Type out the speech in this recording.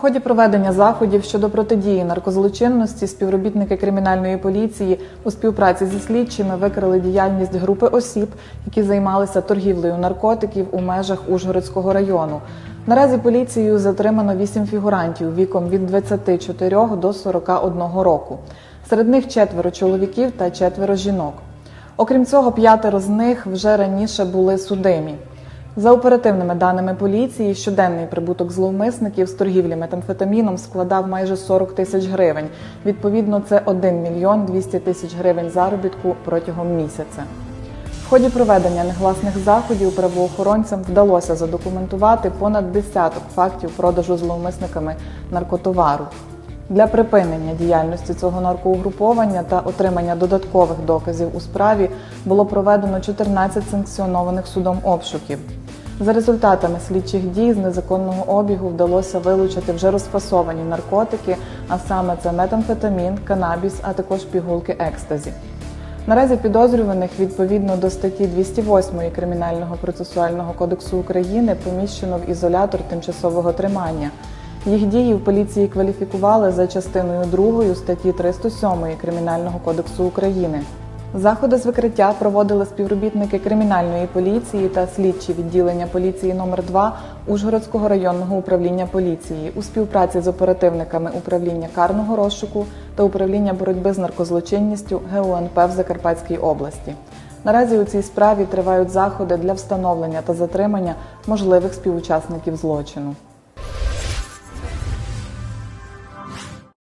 ході проведення заходів щодо протидії наркозлочинності співробітники кримінальної поліції у співпраці зі слідчими викрили діяльність групи осіб, які займалися торгівлею наркотиків у межах Ужгородського району. Наразі поліцією затримано вісім фігурантів віком від 24 до 41 року. Серед них четверо чоловіків та четверо жінок. Окрім цього, п'ятеро з них вже раніше були судимі. За оперативними даними поліції, щоденний прибуток зловмисників з торгівлі метамфетаміном складав майже 40 тисяч гривень. Відповідно, це 1 мільйон 200 тисяч гривень заробітку протягом місяця. В ході проведення негласних заходів правоохоронцям вдалося задокументувати понад десяток фактів продажу зловмисниками наркотовару. Для припинення діяльності цього наркоугруповання та отримання додаткових доказів у справі було проведено 14 санкціонованих судом обшуків. За результатами слідчих дій з незаконного обігу вдалося вилучити вже розфасовані наркотики, а саме це метамфетамін, канабіс, а також пігулки екстазі. Наразі підозрюваних відповідно до статті 208 Кримінального процесуального кодексу України поміщено в ізолятор тимчасового тримання. Їх дії в поліції кваліфікували за частиною 2 статті 307 Кримінального кодексу України. Заходи з викриття проводили співробітники кримінальної поліції та слідчі відділення поліції номер 2 Ужгородського районного управління поліції у співпраці з оперативниками управління карного розшуку та управління боротьби з наркозлочинністю ГУНП в Закарпатській області. Наразі у цій справі тривають заходи для встановлення та затримання можливих співучасників злочину.